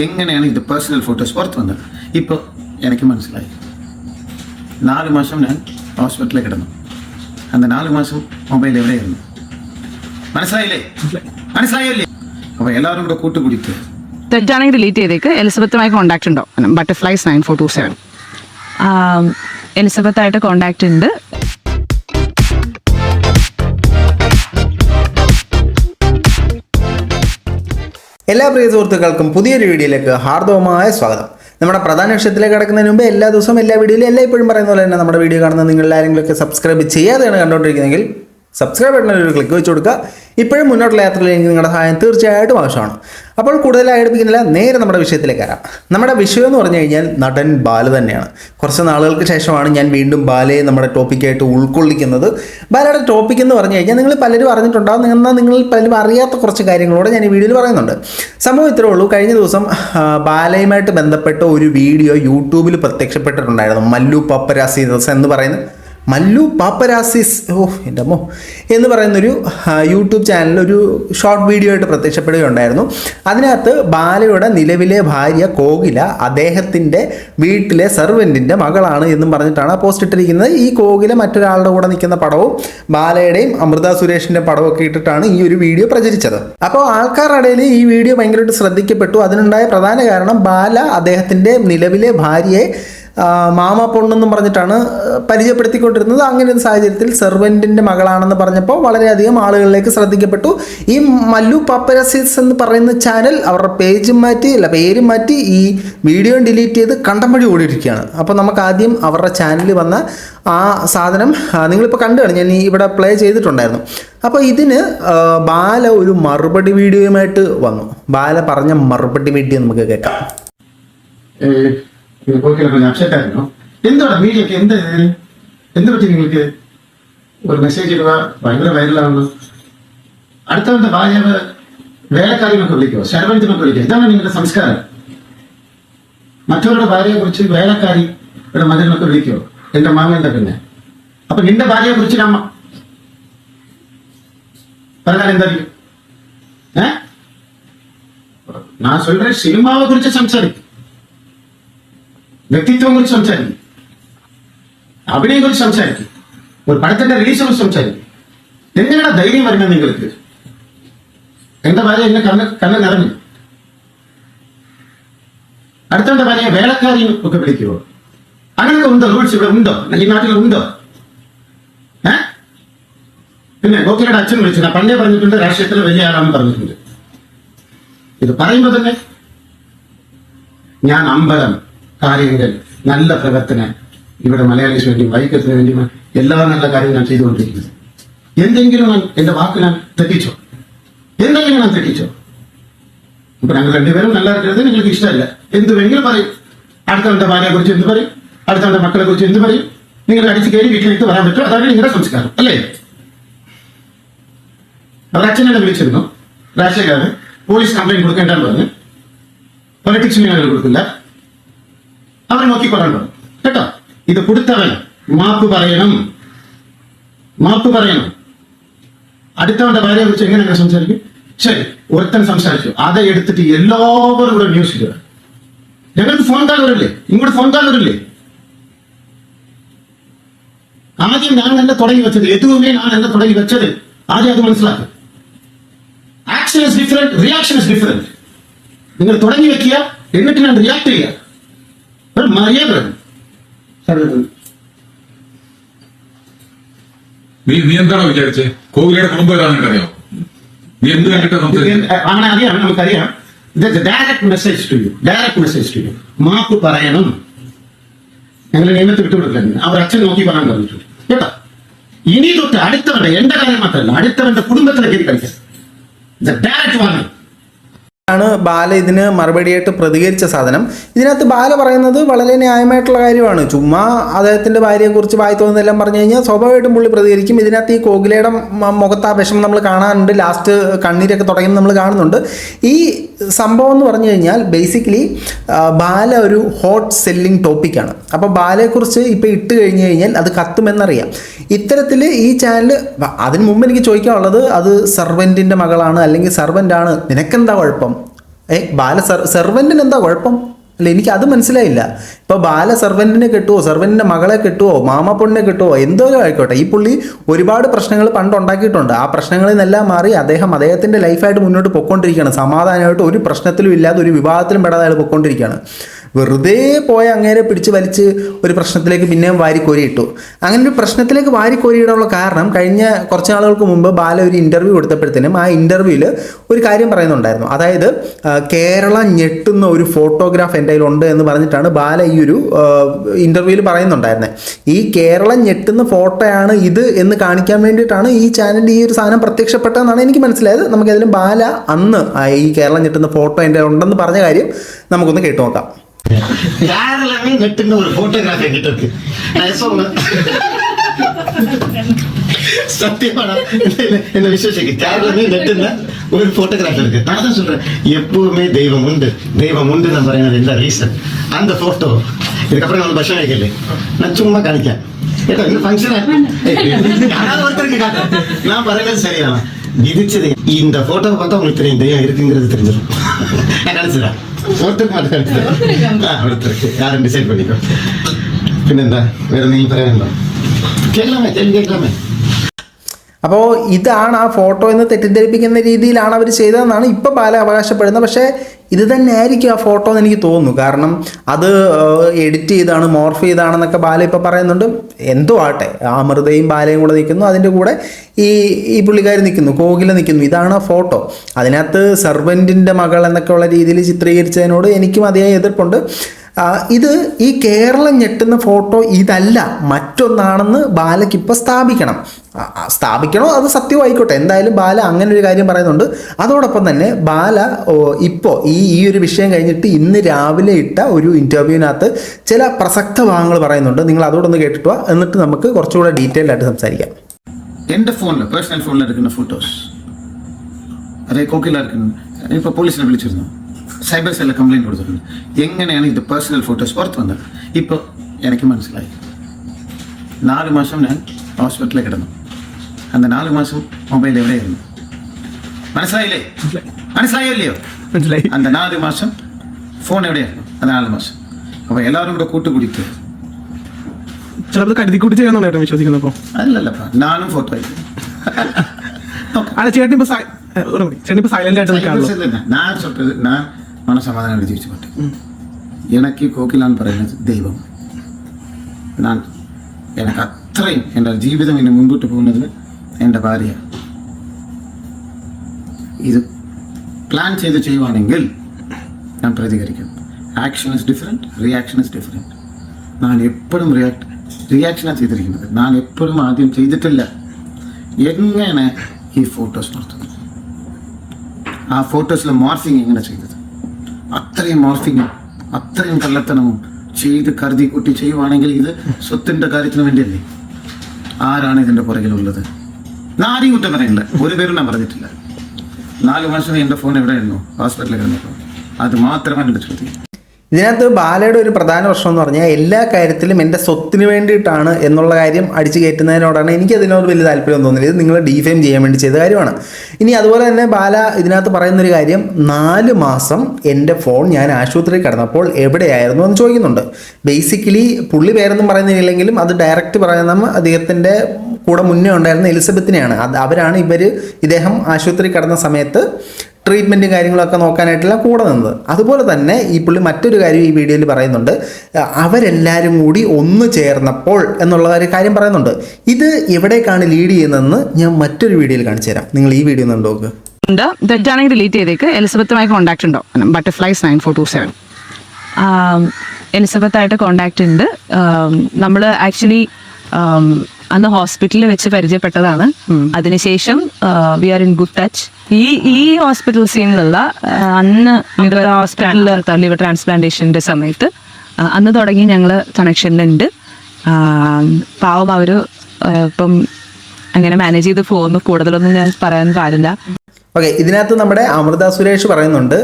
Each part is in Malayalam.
എങ്ങനെയാണ് ഇത് പേഴ്സണൽ ഫോട്ടോസ് പുറത്ത് വന്നത് ഇപ്പോൾ എനിക്ക് മനസ്സിലായി നാല് മാസം ഞാൻ ഹോസ്പിറ്റലിൽ കിടന്നു അന്ന് നാല് മാസം മൊബൈൽ എവിടെയായിരുന്നു മനസ്സിലായില്ലേ മനസ്സിലായില്ലേ അപ്പോൾ എല്ലാവരും കൂടെ കൂട്ടുപിടിക്കുക തെറ്റാണെങ്കിൽ ഡിലീറ്റ് ചെയ്തേക്ക്. എലിസബത്തുമായി കോൺടാക്ട് ഉണ്ടോ? Butterflies nine four two seven എലിസബത്തായിട്ട് contact ഉണ്ട്. എല്ലാ പ്രിയ സുഹൃത്തുക്കൾക്കും പുതിയൊരു വീഡിയോയിലേക്ക് ഹാർദവമായ സ്വാഗതം. നമ്മുടെ പ്രധാന വിഷയത്തിലേക്ക് കിടക്കുന്നതിന് മുമ്പ് എല്ലാ ദിവസവും എല്ലാ വീഡിയോയിലും എല്ലാ ഇപ്പോഴും പറയുന്ന പോലെ തന്നെ നമ്മുടെ വീഡിയോ കാണുന്ന നിങ്ങൾ ആരെങ്കിലുമൊക്കെ സബ്സ്ക്രൈബ് ചെയ്യാതെയാണ് കണ്ടുകൊണ്ടിരിക്കുന്നതെങ്കിൽ സബ്സ്ക്രൈബ് ബട്ടണിൽ ഒരു ക്ലിക്ക് വെച്ച് കൊടുക്കുക. ഇപ്പോഴും മുന്നോട്ടുള്ള യാത്രയിൽ എനിക്ക് നിങ്ങളുടെ സഹായം തീർച്ചയായിട്ടും ആവശ്യമാണ്. അപ്പോൾ കൂടുതലായി എടുപ്പിക്കുന്നില്ല നേരെ നമ്മുടെ വിഷയത്തിലേക്ക് വരാം. നമ്മുടെ വിഷയം എന്ന് പറഞ്ഞു കഴിഞ്ഞാൽ നടൻ ബാല തന്നെയാണ്. കുറച്ച് നാളുകൾക്ക് ശേഷമാണ് ഞാൻ വീണ്ടും ബാലയെ നമ്മുടെ ടോപ്പിക്കായിട്ട് ഉൾക്കൊള്ളിക്കുന്നത്. ബാലയുടെ ടോപ്പിക് എന്ന് പറഞ്ഞു കഴിഞ്ഞാൽ നിങ്ങൾ പലരും അറിഞ്ഞിട്ടുണ്ടാവും. എന്നാൽ നിങ്ങൾ പലരും അറിയാത്ത കുറച്ച് കാര്യങ്ങളോട് ഞാൻ ഈ വീഡിയോയിൽ പറയുന്നുണ്ട്. സംഭവം ഇത്രേ ഉള്ളൂ. കഴിഞ്ഞ ദിവസം ബാലയുമായിട്ട് ബന്ധപ്പെട്ട ഒരു വീഡിയോ യൂട്യൂബിൽ പ്രത്യക്ഷപ്പെട്ടിട്ടുണ്ടായിരുന്നു. മല്ലു പപ്പരാസീദസ് എന്ന് പറയുന്ന മല്ലു പാപ്പരാസിസ് ഓ എന്റെ അമ്മോ എന്ന് പറയുന്നൊരു യൂട്യൂബ് ചാനലിൽ ഒരു ഷോർട്ട് വീഡിയോ ആയിട്ട് പ്രത്യക്ഷപ്പെടുകയുണ്ടായിരുന്നു. അതിനകത്ത് ബാലയുടെ നിലവിലെ ഭാര്യ കോകില അദ്ദേഹത്തിന്റെ വീട്ടിലെ സെർവന്റിന്റെ മകളാണ് എന്നും പറഞ്ഞിട്ടാണ് പോസ്റ്റ് ഇട്ടിരിക്കുന്നത്. ഈ കോകില മറ്റൊരാളുടെ കൂടെ നിൽക്കുന്ന പടവും ബാലയുടെയും അമൃത സുരേഷിന്റെ പടവും ഒക്കെ ഇട്ടിട്ടാണ് ഈ ഒരു വീഡിയോ പ്രചരിച്ചത്. അപ്പോൾ ആൾക്കാരുടെ ഇടയിൽ ഈ വീഡിയോ ഭയങ്കരമായിട്ട് ശ്രദ്ധിക്കപ്പെട്ടു. അതിനുണ്ടായ പ്രധാന കാരണം ബാല അദ്ദേഹത്തിന്റെ നിലവിലെ ഭാര്യയെ മാമ പൊണ്ണെന്നും പറഞ്ഞിട്ടാണ് പരിചയപ്പെടുത്തിക്കൊണ്ടിരുന്നത്. അങ്ങനെ ഒരു സാഹചര്യത്തിൽ സെർവന്റിന്റെ മകളാണെന്ന് പറഞ്ഞപ്പോൾ വളരെയധികം ആളുകളിലേക്ക് ശ്രദ്ധിക്കപ്പെട്ടു. ഈ മല്ലു പാപ്പരസിസ് എന്ന് പറയുന്ന ചാനൽ അവരുടെ പേജും മാറ്റി അല്ല പേരും മാറ്റി ഈ വീഡിയോ ഡിലീറ്റ് ചെയ്ത് കണ്ടമ്പടി ഓടിയിരിക്കുകയാണ്. അപ്പോൾ നമുക്ക് ആദ്യം അവരുടെ ചാനലിൽ വന്ന ആ സാധനം നിങ്ങളിപ്പോൾ കണ്ടു കാണും ഞാൻ ഇവിടെ പ്ലേ ചെയ്തിട്ടുണ്ടായിരുന്നു. അപ്പോൾ ഇതിന് ബാല ഒരു മറുപടി വീഡിയോയുമായിട്ട് വന്നു. ബാല പറഞ്ഞ മറുപടി വീഡിയോ നമുക്ക് കേൾക്കാം. ഓക്കെ கொஞ்சம் അപ്സെറ്റ് ആയിരുന്നു എന്താണ് മീഡിയക്ക് എന്ത് ഇത്? എന്ത് പറ്റി നിങ്ങൾക്ക് ഒരു മെസ്സേജ് ഇടുക ഭയങ്കര വൈറലാവുന്നു അടുത്തവന്റെ ഭാര്യ വേലക്കാരിനൊക്കെ വിളിക്കുമോ ശരവഞ്ചനൊക്കെ വിളിക്കുക ഇതാണ് നിങ്ങളുടെ സംസ്കാരം മറ്റവരുടെ ഭാര്യയെ കുറിച്ച് വേലക്കാരിയുടെ മകനൊക്കെ വിളിക്കുമോ എന്റെ മാമന്റെ പിന്നെ അപ്പൊ നിന്റെ ഭാര്യയെ കുറിച്ച് നമ്മ പറഞ്ഞാൽ എന്തായിരിക്കും ഏ நான் சொல்றேன் சினிமாவை குறித்து സംസാരിക്കും വ്യക്തിത്വം കുറിച്ച് സംസാരിക്കും. അഭിനയം കുറിച്ച് സംസാരിക്കും. ഒരു പടത്തിന്റെ റിലീസിനെ കുറിച്ച് സംസാരിക്കും. എങ്ങനെയാണ് ധൈര്യം വരുന്നത് നിങ്ങൾക്ക്? എന്റെ ഭാര്യ എന്നെ കണ്ണ് കണ്ണ് നിറഞ്ഞു. അടുത്തവന്റെ ഭാര്യ വേളക്കാരിയും ഒക്കെ വിളിക്കുമോ അങ്ങനെയൊക്കെ ഉണ്ടോ റൂൾസ് ഇവിടെ? ഉണ്ടോ? ഈ നാട്ടിൽ ഉണ്ടോ? ഏ? പിന്നെ ഗോകുലയുടെ അച്ഛൻ വിളിച്ചു ഞാൻ പണ്ടേ പറഞ്ഞിട്ടുണ്ട് രാഷ്ട്രീയത്തിൽ വലിയ ആളാണെന്ന് പറഞ്ഞിട്ടുണ്ട്. ഇത് പറയുമ്പോ തന്നെ ഞാൻ അമ്പലം കാര്യങ്ങൾ നല്ല പ്രവർത്തനം ഇവിടെ മലയാളീസ് വേണ്ടി വൈക്കത്തിന് വേണ്ടി എല്ലാ നല്ല കാര്യങ്ങൾ ഞാൻ ചെയ്തുകൊണ്ടിരിക്കുന്നത്. എന്തെങ്കിലും ഞാൻ എന്റെ വാക്ക് ഞാൻ തെറ്റിച്ചോ? എന്തെങ്കിലും ഞാൻ തെറ്റിച്ചോ? ഇപ്പൊ ഞങ്ങൾ രണ്ടുപേരും നല്ല കരുത് നിങ്ങൾക്ക് ഇഷ്ടമല്ല. എന്ത് വേണമെങ്കിലും പറയും. അടുത്തവന്റെ ഭാര്യയെ കുറിച്ച് എന്ത് പറയും? അടുത്തവന്റെ മക്കളെ കുറിച്ച് എന്ത് പറയും? നിങ്ങൾ അടിച്ച് കയറി വീട്ടിലേക്ക് വരാൻ പറ്റും അതാണ് നിങ്ങളുടെ സംസ്കാരം അല്ലേ? അവർ അച്ഛനെ വിളിച്ചിരുന്നു. രാഷ്ട്രീയക്കാരൻ പോലീസ് കംപ്ലൈന്റ് കൊടുക്കേണ്ടെന്ന് പറഞ്ഞ്. പൊളിറ്റിക്സിന് ഞങ്ങൾ കൊടുക്കില്ല. അവർ നോക്കിക്കൊള്ളാൻ പറഞ്ഞു കേട്ടോ? ഇത് കൊടുത്തവൻ. മാപ്പ് പറയണം. മാപ്പ് പറയണം. അടുത്തവന്റെ ഭാര്യയെ കുറിച്ച് എങ്ങനെ അങ്ങനെ സംസാരിക്കും? ശരി ഒരുത്തൻ സംസാരിച്ചു. அதை എടുത്തിട്ട് എല്ലാവരും കൂടെ ന്യൂസ് ഇടുക. ഞങ്ങൾക്ക് ഫോൺ കാൾ ഇങ്ങോട്ട് ഫോൺ കാൾ വരില്ലേ? ആദ്യം ഞാൻ എന്നെ തുടങ്ങി വെച്ചത് എതുവുമേ ഞാൻ എന്നെ തുടങ്ങി വെച്ചത്. ആദ്യം അത് മനസ്സിലാക്കുക action is different reaction is different നിങ്ങൾ തുടങ്ങി വെക്കുക എന്നിട്ട് ഞാൻ റിയാക്ട് ചെയ്യുക. ഒരു മര്യാദ വേണം. നീ നീ എന്താണോ വിചാരിച്ചേ? കോവിലയുടെ കുടുംബം ഏതാണെന്ന് അറിയോ നീ എന്ത് കണ്ടിട്ട് അങ്ങനെ അറിയാം നമുക്കറിയാം. Direct message to you direct message to you മാപ്പ് പറയണം. ഞങ്ങൾ നിയമത്തെ വിട്ടുകൊടുക്കില്ല അവർ അച്ഛൻ നോക്കി പറയാൻ പറഞ്ഞിട്ടുണ്ട്. കേട്ടോ? ഇനി തൊട്ട് അടുത്തവരുടെ എന്റെ കാര്യം മാത്രമല്ല അടുത്തവരുടെ കുടുംബത്തിലേക്ക് കളിക്കാം ഡയറക്ട് വാങ്ങി ആണ് ബാല ഇതിന് മറുപടിയായിട്ട് പ്രതികരിച്ച സാധനം. ഇതിനകത്ത് ബാല പറയുന്നത് വളരെ ന്യായമായിട്ടുള്ള കാര്യമാണ്. ചുമ്മാ അദ്ദേഹത്തിന്റെ ഭാര്യയെക്കുറിച്ച് വായി തോന്നുന്നതെല്ലാം പറഞ്ഞു കഴിഞ്ഞാൽ സ്വാഭാവികമായിട്ടും പുള്ളി പ്രതികരിക്കും. ഇതിനകത്ത് ഈ കോകിലയുടെ മുഖത്ത് ആ വിഷമം നമ്മൾ കാണാറുണ്ട്. ലാസ്റ്റ് കണ്ണീരൊക്കെ തുടങ്ങി നമ്മൾ കാണുന്നുണ്ട്. ഈ സംഭവം എന്ന് പറഞ്ഞു കഴിഞ്ഞാൽ ബേസിക്കലി ബാല ഒരു ഹോട്ട് സെല്ലിംഗ് ടോപ്പിക്കാണ് അപ്പോൾ ബാലയെക്കുറിച്ച് ഇപ്പോൾ ഇട്ട് കഴിഞ്ഞ് കഴിഞ്ഞാൽ അത് കത്തുമെന്നറിയാം. ഇത്തരത്തിൽ ഈ ചാനൽ അതിന് മുമ്പ് എനിക്ക് ചോദിക്കാനുള്ളത് അത് സർവന്റിന്റെ മകളാണ് അല്ലെങ്കിൽ സർവന്റാണ് നിനക്കെന്താ കുഴപ്പം? ഏ ബാല സെർവന്റിന് എന്താ കുഴപ്പം? അല്ല എനിക്ക് അത് മനസ്സിലായില്ല. ഇപ്പോൾ ബാല സെർവന്റിനെ കിട്ടുമോ സെർവന്റിന്റെ മകളെ കിട്ടുമോ മാമപ്പൊണ്ണിനെ കിട്ടുമോ എന്തോ ആയിക്കോട്ടെ. ഈ പുള്ളി ഒരുപാട് പ്രശ്നങ്ങൾ പണ്ട് ഉണ്ടാക്കിയിട്ടുണ്ട്. ആ പ്രശ്നങ്ങളിൽ നിന്നെല്ലാം മാറി അദ്ദേഹം അദ്ദേഹത്തിന്റെ ലൈഫായിട്ട് മുന്നോട്ട് പൊയ്ക്കൊണ്ടിരിക്കുകയാണ്. സമാധാനമായിട്ട് ഒരു പ്രശ്നത്തിലും ഇല്ലാതെ ഒരു വിവാഹത്തിലും പെടാതെ അയാൾ പൊയ്ക്കൊണ്ടിരിക്കുകയാണ്. വെറുതെ പോയ അങ്ങേരെ പിടിച്ച് വലിച്ച് ഒരു പ്രശ്നത്തിലേക്ക് പിന്നെയും വാരിക്കോരിയിട്ടു. അങ്ങനെ ഒരു പ്രശ്നത്തിലേക്ക് വാരിക്കോരിയിടാനുള്ള കാരണം കഴിഞ്ഞ കുറച്ച് നാളുകൾക്ക് മുമ്പ് ബാല ഒരു ഇന്റർവ്യൂ കൊടുത്തപ്പോഴത്തേനും ആ ഇന്റർവ്യൂവിൽ ഒരു കാര്യം പറയുന്നുണ്ടായിരുന്നു. അതായത് കേരള ഞെട്ടുന്ന ഒരു ഫോട്ടോഗ്രാഫ് എന്റെ കയ്യിലുണ്ട് എന്ന് പറഞ്ഞിട്ടാണ് ബാല ഈ ഒരു ഇന്റർവ്യൂവിൽ പറയുന്നുണ്ടായിരുന്നത് ഈ കേരളം ഞെട്ടുന്ന ഫോട്ടോയാണ് ഇത് എന്ന് കാണിക്കാൻ വേണ്ടിയിട്ടാണ് ഈ ചാനലിൽ ഈ ഒരു സാധനം പ്രത്യക്ഷപ്പെട്ടതെന്നാണ് എനിക്ക് മനസ്സിലായത്. നമുക്കതിലും ബാല അന്ന് ഈ കേരളം ഞെട്ടുന്ന ഫോട്ടോ എന്റെ ഉണ്ടെന്ന് പറഞ്ഞ കാര്യം നമുക്കൊന്ന് കേട്ടു നോക്കാം. கேரளாவே நெட்டுன்னு ஒரு போட்டோகிராஃபி என்கிட்ட இருக்கு நான் சொல்றேன் சத்தியமாடா என்ன விசுவசிக்க கேரளாவே நெட்டுன்னு ஒரு போட்டோகிராஃபி இருக்கு நான் தான் சொல்றேன் எப்பவுமே தெய்வம் உண்டு தெய்வம் உண்டு நான் പറയുന്നത് എന്താ റീസൺ அந்த போட்டோ இதுக்கப்புறம் நான் பஸ் வைக்கல நான் சும்மா காணிக்கேன் ஏட்டா இந்த ஃபங்க்ஷன் யாராவது ஒருத்தருக்கு காட்டு நான் പറയുന്നത് சரியான விதிச்சது இந்த போட்டோவை பார்த்தா உங்களுக்கு தெரியும். தெய்வம் இருக்குங்கிறது தெரிஞ்சிடும். நினைச்சுறேன் ஒருத்தருக்கு மாட்டேன் ஒருத்தருக்கு. யாரும் டிசைட் பண்ணிக்கோ. பின்னெந்தா வேற நீங்க தர வேண்டாம் கேட்கலாமே கேள்வி கேட்கலாமே. അപ്പോൾ ഇതാണ് ആ ഫോട്ടോ എന്ന് തെറ്റിദ്ധരിപ്പിക്കുന്ന രീതിയിലാണ് അവർ ചെയ്തതെന്നാണ് ഇപ്പോൾ ബാല അവകാശപ്പെടുന്നത്. പക്ഷേ ഇത് തന്നെ ആയിരിക്കും ആ ഫോട്ടോ എന്ന് എനിക്ക് തോന്നുന്നു. കാരണം അത് എഡിറ്റ് ചെയ്താണ് മോർഫ് ചെയ്താണെന്നൊക്കെ ബാല ഇപ്പോൾ പറയുന്നുണ്ട്. എന്തോ ആട്ടെ അമൃതയും ബാലയും കൂടെ നിൽക്കുന്നു. അതിന്റെ കൂടെ ഈ ഈ പുള്ളിക്കാർ നിൽക്കുന്നു കോകില നിൽക്കുന്നു. ഇതാണ് ആ ഫോട്ടോ. അതിനകത്ത് സെർവന്റിന്റെ മകൾ എന്നൊക്കെ ഉള്ള രീതിയിൽ ചിത്രീകരിച്ചതിനോട് എനിക്കും അതിയായ എതിർപ്പുണ്ട്. ഇത് ഈ കേരളം ഞെട്ടുന്ന ഫോട്ടോ ഇതല്ല. മറ്റൊന്നാണെന്ന് ബാലയ്ക്ക് ഇപ്പോൾ സ്ഥാപിക്കണം. സ്ഥാപിക്കണോ? അത് സത്യമായിക്കോട്ടെ. എന്തായാലും ബാല അങ്ങനെ ഒരു കാര്യം പറയുന്നുണ്ട്. അതോടൊപ്പം തന്നെ ബാല ഇപ്പോൾ ഈ ഈ ഒരു വിഷയം കഴിഞ്ഞിട്ട് ഇന്ന് രാവിലെ ഇട്ട ഒരു ഇന്റർവ്യൂവിനകത്ത് ചില പ്രസക്ത ഭാഗങ്ങൾ പറയുന്നുണ്ട്. നിങ്ങൾ അതോടൊന്ന് കേട്ടിട്ട് എന്നിട്ട് നമുക്ക് കുറച്ചുകൂടെ ഡീറ്റെയിൽ ആയിട്ട് സംസാരിക്കാം. എന്റെ ഫോണിൽ പേഴ്സണൽ ഫോണിൽ എടുക്കുന്ന ഫോട്ടോസ് അതേ കോക്കില എടുക്കുന്ന ഇപ്പോൾ പോലീസിനെ വിളിച്ചിരുന്നു. സൈബർ സെല്ലിൽ കംപ്ലയിൻറ്റ് കൊടുത്തിട്ടുണ്ട് എങ്ങനെയാണ് ഇത് പേഴ്സണൽ ഫോട്ടോസ് പുറത്ത് വന്നത് ഇപ്പോൾ എനിക്ക് മനസ്സിലായി നാല് മാസം ഞാൻ ഹോസ്പിറ്റലിൽ കിടന്നു അന്ന് നാല് മാസം മൊബൈൽ എവിടെയായിരുന്നു മനസ്സിലായില്ലേ മനസ്സിലായല്ലയോ മനസ്സിലായി അന്ന് നാല് മാസം ഫോൺ എവിടെയായിരുന്നു അത് നാല് മാസം അപ്പോൾ എല്ലാവരും കൂടെ കൂട്ടുകൂടിക്കുക ചിലപ്പോൾ കരുതി കൂട്ടി ചെയ്യുന്നുണ്ടോ ചേട്ടൻ വിശ്വസിക്കുന്നപ്പോൾ അല്ലല്ലപ്പാ ഞാനും ഫോട്ടോ ആയിട്ട് അല്ല ചേട്ടൻ ഇപ്പോൾ ചേട്ടൻ ഇപ്പോൾ സൈലന്റ് ആയിട്ട് നിൽക്കാറുള്ളൂ ഞാൻ മനസമാധാനം തിരിച്ചു പറ്റും എനിക്ക് കോക്കിലാണ് പറയുന്നത് ദൈവം. ഞാൻ എനിക്ക് അത്രയും എന്റെ ജീവിതം എന്നെ മുൻപോട്ട് പോകുന്നതിന് എന്റെ ഭാര്യ. ഇത് പ്ലാൻ ചെയ്ത് ചെയ്യുവാണെങ്കിൽ ഞാൻ പ്രതികരിക്കും. Action is different reaction is different ഞാൻ എപ്പോഴും റിയാക്ട് റിയാക്ഷനാണ് ചെയ്തിരിക്കുന്നത്. ഞാൻ എപ്പോഴും ആദ്യം ചെയ്തിട്ടില്ല. എങ്ങനെ ഈ ഫോട്ടോസ് നടത്തുന്നു? ആ ഫോട്ടോസിലെ മോർഫിംഗ് എങ്ങനെ ചെയ്തത്? അത്രയും മോർഫിങ്ങും അത്രയും കള്ളത്തനവും ചെയ്ത് കരുതി കൂട്ടി ചെയ്യുവാണെങ്കിൽ ഇത് സ്വത്തിന്റെ കാര്യത്തിന് വേണ്ടിയല്ലേ? ആരാണ് ഇതിന്റെ പുറകിലുള്ളത്? ആരെയും കുറ്റം പറയില്ല ഒരു പേരും ഞാൻ പറഞ്ഞിട്ടില്ല. നാല് മാസം എന്റെ ഫോൺ എവിടെയായിരുന്നു? ഹോസ്പിറ്റലിൽ കിടന്നപ്പോൾ അത് മാത്രമാണ് എന്റെ ചോദ്യം. ഇതിനകത്ത് ബാലയുടെ ഒരു പ്രധാന പ്രശ്നം എന്ന് പറഞ്ഞാൽ എല്ലാ കാര്യത്തിലും എന്റെ സ്വത്തിന് വേണ്ടിയിട്ടാണ് എന്നുള്ള കാര്യം അടിച്ചു കയറ്റുന്നതിനോടാണ് എനിക്ക് അതിനോട് വലിയ താല്പര്യം തോന്നുന്നില്ല. ഇത് നിങ്ങൾ ഡീഫെയിം ചെയ്യാൻ വേണ്ടി ചെയ്ത കാര്യമാണ്. ഇനി അതുപോലെ തന്നെ ബാല ഇതിനകത്ത് പറയുന്നൊരു കാര്യം നാല് മാസം എന്റെ ഫോൺ ഞാൻ ആശുപത്രിയിൽ കിടന്നപ്പോൾ എവിടെയായിരുന്നു എന്ന് ചോദിക്കുന്നുണ്ട്. ബേസിക്കലി പുള്ളി പേരൊന്നും പറയുന്നില്ലെങ്കിലും അത് ഡയറക്റ്റ് പറയുന്ന അദ്ദേഹത്തിന്റെ കൂടെ മുന്നേ ഉണ്ടായിരുന്ന എലിസബത്തിനെയാണ്. അത് അവരാണ് ഇവർ ഇദ്ദേഹം ആശുപത്രി കിടന്ന സമയത്ത് ട്രീറ്റ്മെന്റും കാര്യങ്ങളൊക്കെ നോക്കാനായിട്ടില്ല കൂടെ നിന്നത്. അതുപോലെ തന്നെ ഈ പുള്ളി മറ്റൊരു കാര്യം ഈ വീഡിയോയിൽ പറയുന്നുണ്ട്. അവരെല്ലാവരും കൂടി ഒന്ന് ചേർന്നപ്പോൾ എന്നുള്ള ഒരു കാര്യം പറയുന്നുണ്ട്. ഇത് എവിടേക്കാണ് ലീഡ് ചെയ്യുന്നതെന്ന് ഞാൻ മറ്റൊരു വീഡിയോയിൽ കാണിച്ചു തരാം. നിങ്ങൾ ഈ വീഡിയോ ഒന്ന് നോക്ക്. ഉണ്ട്. ഡിലീറ്റ് ചെയ്തേക്ക്. എലിസബത്തുമായി കോൺടാക്ട് ഉണ്ടോ? Butterflies nine four two seven Elizabeth ആയിട്ട് കോണ്ടാക്ട് ഉണ്ട്. നമ്മൾ ആക്ച്വലി അന്ന് ഹോസ്പിറ്റലിൽ വെച്ച് പരിചയപ്പെട്ടതാണ്. അതിനുശേഷം we are in good touch ഈ ഈ ഹോസ്പിറ്റൽ സീനിലുള്ള അന്ന് ഹോസ്പിറ്റലിൽ ലിവർ ട്രാൻസ്പ്ലാന്റേഷന്റെ സമയത്ത് അന്ന് തുടങ്ങി ഞങ്ങൾ കണക്ഷനിലുണ്ട് പാവം അവർ ഇപ്പം അങ്ങനെ മാനേജ് ചെയ്ത് പോകുന്നു. കൂടുതലൊന്നും ഞാൻ പറയാൻ പാടില്ല. ഓക്കെ ഇതിനകത്ത് നമ്മുടെ അമൃത സുരേഷ് പറയുന്നുണ്ട്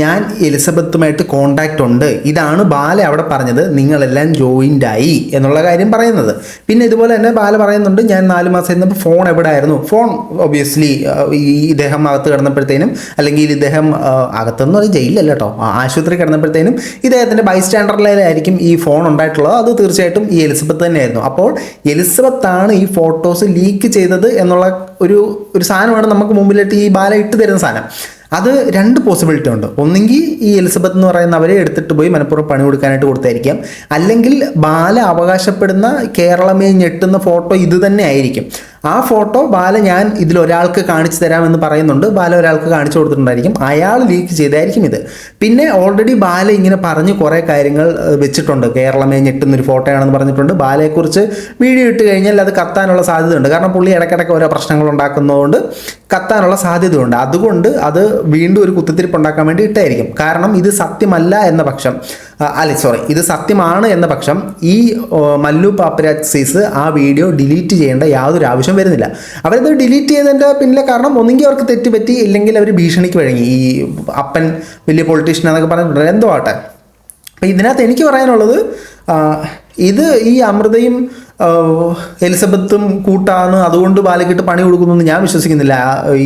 ഞാൻ എലിസബത്തുമായിട്ട് കോണ്ടാക്റ്റ് ഉണ്ട്. ഇതാണ് ബാല അവിടെ പറഞ്ഞത് നിങ്ങളെല്ലാം ജോയിന്റ് ആയി എന്നുള്ള കാര്യം പറയുന്നത്. പിന്നെ ഇതുപോലെ തന്നെ ബാല പറയുന്നുണ്ട് ഞാൻ നാല് മാസം ഇരുന്നപ്പോൾ ഫോൺ എവിടെ ആയിരുന്നു ഫോൺ ഒബിയസ്ലി ഈ ഇദ്ദേഹം അകത്ത് കിടന്നപ്പോഴത്തേനും അല്ലെങ്കിൽ ഇദ്ദേഹം അകത്തെന്ന് പറയും ജയിലല്ല കേട്ടോ ആശുപത്രി കിടന്നപ്പോഴത്തേനും ഇദ്ദേഹത്തിന്റെ ബൈസ്റ്റാൻഡറിലായിരിക്കും ഈ ഫോൺ ഉണ്ടായിട്ടുള്ളത്. അത് തീർച്ചയായിട്ടും ഈ എലിസബത്ത് തന്നെയായിരുന്നു. അപ്പോൾ എലിസബത്താണ് ഈ ഫോട്ടോസ് ലീക്ക് ചെയ്തത് എന്നുള്ള ഒരു ഒരു സാധനമാണ് നമുക്ക് മുമ്പിലിട്ട് ഈ ബാല ഇട്ട് തരുന്ന സാധനം. അത് രണ്ട് പോസിബിലിറ്റി ഉണ്ട്. ഒന്നെങ്കിൽ ഈ എലിസബത്ത് എന്ന് പറയുന്ന അവരെ എടുത്തിട്ട് പോയി മനഃപൂർവം പണി കൊടുക്കാനായിട്ട് കൊടുത്തായിരിക്കാം. അല്ലെങ്കിൽ ബാല അവകാശപ്പെടുന്ന കേരളമേ ഞെട്ടുന്ന ഫോട്ടോ ഇത് തന്നെ ആയിരിക്കും. ആ ഫോട്ടോ ബാല ഞാൻ ഇതിൽ ഒരാൾക്ക് കാണിച്ചു തരാമെന്ന് പറയുന്നുണ്ട്. ബാല ഒരാൾക്ക് കാണിച്ചു കൊടുത്തിട്ടുണ്ടായിരിക്കും. അയാൾ ലീക്ക് ചെയ്തായിരിക്കും ഇത്. പിന്നെ ഓൾറെഡി ബാല ഇങ്ങനെ പറഞ്ഞ് കുറേ കാര്യങ്ങൾ വെച്ചിട്ടുണ്ട്. കേരളമേ ഞെട്ടുന്നൊരു ഫോട്ടോയാണെന്ന് പറഞ്ഞിട്ടുണ്ട്. ബാലയെക്കുറിച്ച് വീഡിയോ ഇട്ട് കഴിഞ്ഞാൽ അത് കത്താനുള്ള സാധ്യതയുണ്ട്. കാരണം പുള്ളി ഇടയ്ക്കിടയ്ക്ക് ഓരോ പ്രശ്നങ്ങൾ ഉണ്ടാക്കുന്നതുകൊണ്ട് കത്താനുള്ള സാധ്യതയുണ്ട്. അതുകൊണ്ട് അത് വീണ്ടും ഒരു കുത്തിത്തിരിപ്പ് ഉണ്ടാക്കാൻ വേണ്ടി ഇട്ടായിരിക്കും. കാരണം ഇത് സത്യമല്ല എന്ന പക്ഷം അല്ല സോറി ഇത് സത്യമാണ് എന്ന പക്ഷം ഈ മല്ലു പാപ്പരാസീസ് ആ വീഡിയോ ഡിലീറ്റ് ചെയ്യേണ്ട യാതൊരു ആവശ്യം വരുന്നില്ല. അവരത് ഡിലീറ്റ് ചെയ്തതിന്റെ പിന്നിലെ കാരണം ഒന്നെങ്കിൽ അവർക്ക് തെറ്റുപറ്റി ഇല്ലെങ്കിൽ അവർ ഭീഷണിക്ക് വഴങ്ങി. ഈ അപ്പൻ വലിയ പൊളിറ്റീഷ്യൻ എന്നൊക്കെ പറഞ്ഞിട്ടുണ്ട് എന്തോ ആട്ടെ അപ്പം ഇതിനകത്ത് എനിക്ക് പറയാനുള്ളത് ഇത് ഈ അമൃതയും എലിസബത്തും കൂട്ടാണ് അതുകൊണ്ട് ബാലക്കിട്ട് പണി കൊടുക്കുന്നു ഞാൻ വിശ്വസിക്കുന്നില്ല.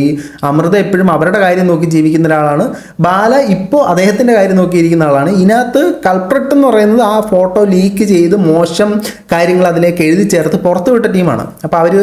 ഈ അമൃത എപ്പോഴും അവരുടെ കാര്യം നോക്കി ജീവിക്കുന്ന ഒരാളാണ്. ബാല ഇപ്പോൾ അദ്ദേഹത്തിന്റെ കാര്യം നോക്കിയിരിക്കുന്ന ആളാണ്. ഇതിനകത്ത് കൾപ്രട്ട് എന്ന് പറയുന്നത് ആ ഫോട്ടോ ലീക്ക് ചെയ്ത് മോശം കാര്യങ്ങൾ അതിലേക്ക് എഴുതി ചേർത്ത് പുറത്തുവിട്ട ടീമാണ് അപ്പോൾ അവർ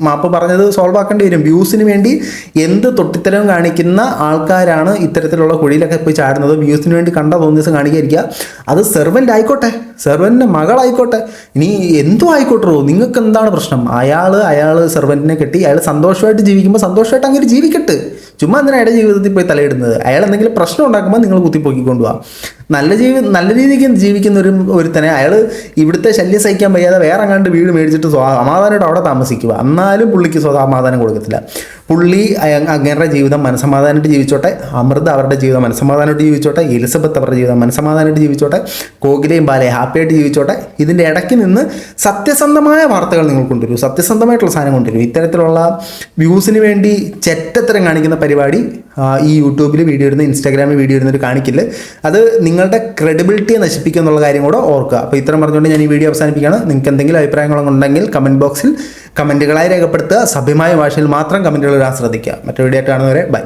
മാപ്പ് പറഞ്ഞത് സോൾവ് ആക്കേണ്ടി വരും. വ്യൂസിന് വേണ്ടി എന്ത് തൊട്ടിത്തരം കാണിക്കുന്ന ആൾക്കാരാണ് ഇത്തരത്തിലുള്ള കുഴിയിലൊക്കെ പോയി ചാടുന്നത്? വ്യൂസിന് വേണ്ടി കണ്ട തോന്നിയ ദിവസം കാണിക്കാതിരിക്കുക. അത് സെർവന്റ് ആയിക്കോട്ടെ. സെർവന്റെ മകളായിക്കോട്ടെ. ഇനി എന്തോ ആയിക്കോട്ടോ നിങ്ങൾക്ക് എന്താണ് പ്രശ്നം? അയാൾ അയാൾ സെർവന്റിനെ കെട്ടി അയാൾ സന്തോഷമായിട്ട് ജീവിക്കുമ്പോൾ സന്തോഷമായിട്ട് അങ്ങനെ ജീവിക്കട്ടെ. ചുമ്മാ എന്തിനാ അയാളുടെ ജീവിതത്തിൽ പോയി തലയിടുന്നത്? അയാൾ എന്തെങ്കിലും പ്രശ്നം ഉണ്ടാക്കുമ്പോൾ നിങ്ങൾ കുത്തിപ്പൊക്കി പോവാം നല്ല ജീവി നല്ല രീതിക്ക് ജീവിക്കുന്ന ഒരു ഒരുത്തനെ അയാൾ ഇവിടുത്തെ ശല്യം സഹിക്കാൻ വയ്യാതെ വേറെ അങ്ങാണ്ട് വീട് മേടിച്ചിട്ട് സമാധാനമായിട്ട് അവിടെ താമസിക്കുക എന്നാലും പുള്ളിക്ക് സമാധാനം കൊടുക്കത്തില്ല. പുള്ളി അങ്ങനെ ജീവിതം മനസമാധാനമായിട്ട് ജീവിച്ചോട്ടെ. അമൃത അവരുടെ ജീവിതം മനസമാധാനമായിട്ട് ജീവിച്ചോട്ടെ. എലിസബത്ത് അവരുടെ ജീവിതം മനസമാധാനമായിട്ട് ജീവിച്ചോട്ടെ. കോകിലയും ബാലയും ഹാപ്പിയായിട്ട് ജീവിച്ചോട്ടെ. ഇതിന്റെ ഇടയ്ക്ക് നിന്ന് സത്യസന്ധമായ വാർത്തകൾ നിങ്ങൾ കൊണ്ടുവരൂ. സത്യസന്ധമായിട്ടുള്ള സാധനം കൊണ്ടുവരൂ. ഇത്തരത്തിലുള്ള വ്യൂസിന് വേണ്ടി ചെറ്റത്തരം കാണിക്കുന്ന പരിപാടി ഈ യൂട്യൂബിൽ വീഡിയോ ഇടുന്ന ഇൻസ്റ്റാഗ്രാമിൽ വീഡിയോ ഇടുന്നവർ കാണിക്കില്ല അത് നിങ്ങളുടെ ക്രെഡിബിലിറ്റിയെ നശിപ്പിക്കുക എന്നുള്ള കാര്യം കൂടെ ഓർക്കുക. അപ്പോൾ ഇത്രയും പറഞ്ഞുകൊണ്ട് ഞാൻ ഈ വീഡിയോ അവസാനിപ്പിക്കുകയാണ്. നിങ്ങൾക്ക് എന്തെങ്കിലും അഭിപ്രായങ്ങളുണ്ടെങ്കിൽ കമന്റ് ബോക്സിൽ കമന്റുകളായി രേഖപ്പെടുത്തുക. സഭ്യമായ ഭാഷയിൽ മാത്രം കമന്റുകൾ ഇടാൻ ശ്രദ്ധിക്കുക. മറ്റൊരു വീഡിയോ ആയിട്ട് കാണുന്നവരെ ബൈ.